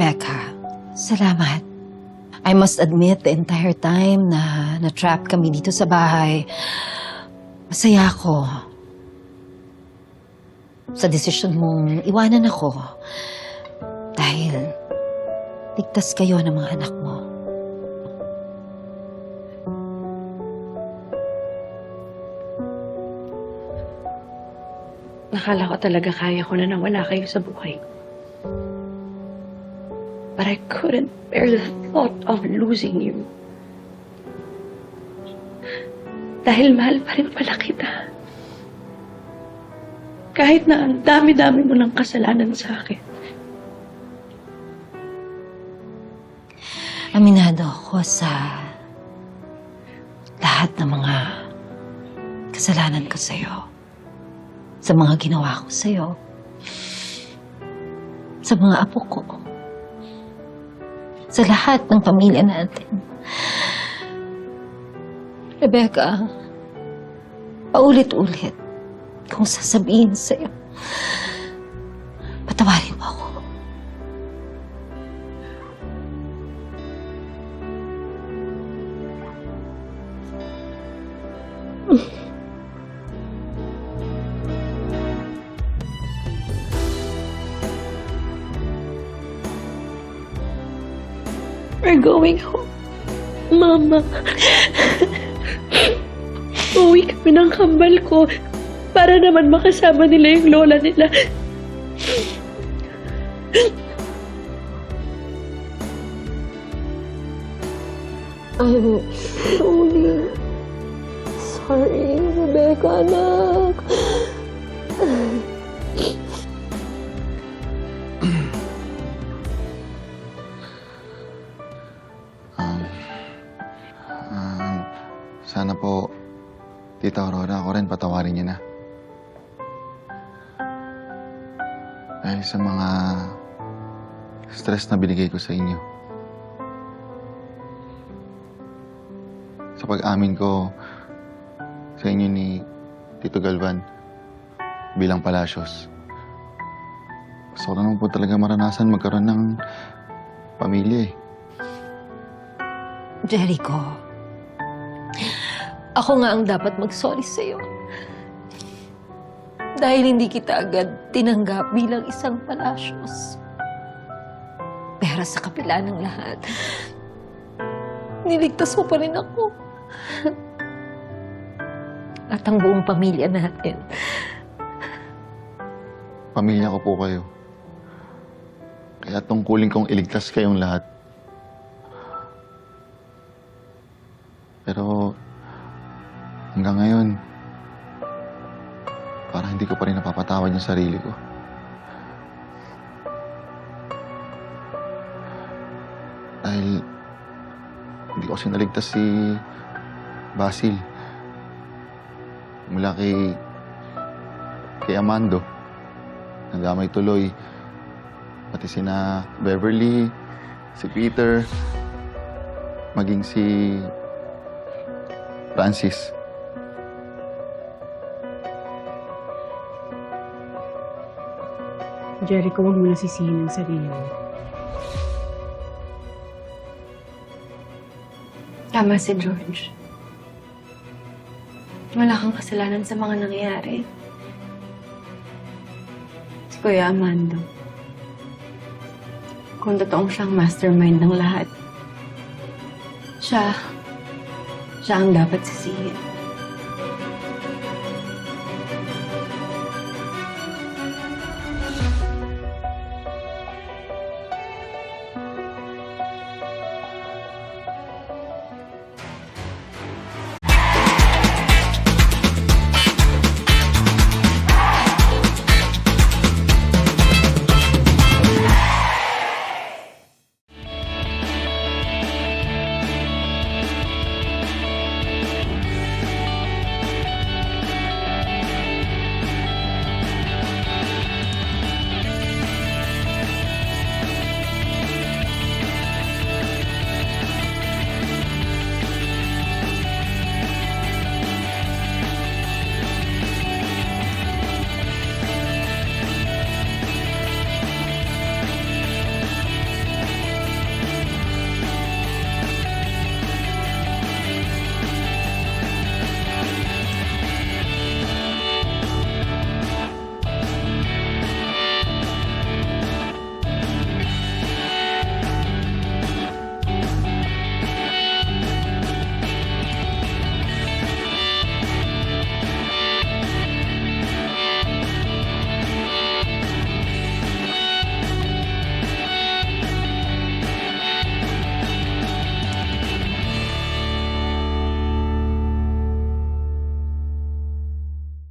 Rebecca, salamat. I must admit, the entire time na na-trap kami dito sa bahay, masaya ako sa desisyon mong iwanan ako dahil ligtas kayo ng mga anak mo. Nakala ko talaga kaya ko na nawala kayo sa buhay. But I couldn't bear the thought of losing you. Dahil mahal pa rin pala kita. Kahit na ang dami-dami mo ng kasalanan sa akin. Aminado ako sa lahat ng mga kasalanan ko sa'yo. Sa mga ginawa ko sa'yo. Sa mga apo ko. Sa lahat ng pamilya natin. Rebecca, paulit-ulit kung sasabihin sa'yo, patawarin mo ako. We're going home. Mama. Uwi kami ng kambal ko para naman makasama nila yung lola nila. I'm truly sorry, Rebecca, anak. Sana po, Tita Aurora, ako rin patawarin niyo na. Dahil sa mga stress na binigay ko sa inyo. Sa pag-amin ko sa inyo ni Tito Galvan bilang Palacios. Gusto ko naman po talaga maranasan magkaroon ng pamilya eh. Jericho, ako nga ang dapat mag-sorry sa'yo. Dahil hindi kita agad tinanggap bilang isang palasyos. Pero sa kapila ng lahat, niligtas mo pa rin ako. At ang buong pamilya natin. Pamilya ko po kayo. Kaya tungkulin kong iligtas kayong lahat. Pero hanggang ngayon, parang hindi ko pa rin napapatawad yung sarili ko. Dahil hindi ko kasi naligtas si Basil. Mula kay kay Amando. Nagamay tuloy. Pati sina Beverly, si Peter, maging si Francis. Jericho, huwag mo na sisihin ang sarili mo. Tama si George. Wala kang kasalanan sa mga nangyayari. Si Kuya Amando. Kung totoong siyang mastermind ng lahat, siya, siya ang dapat sisihin.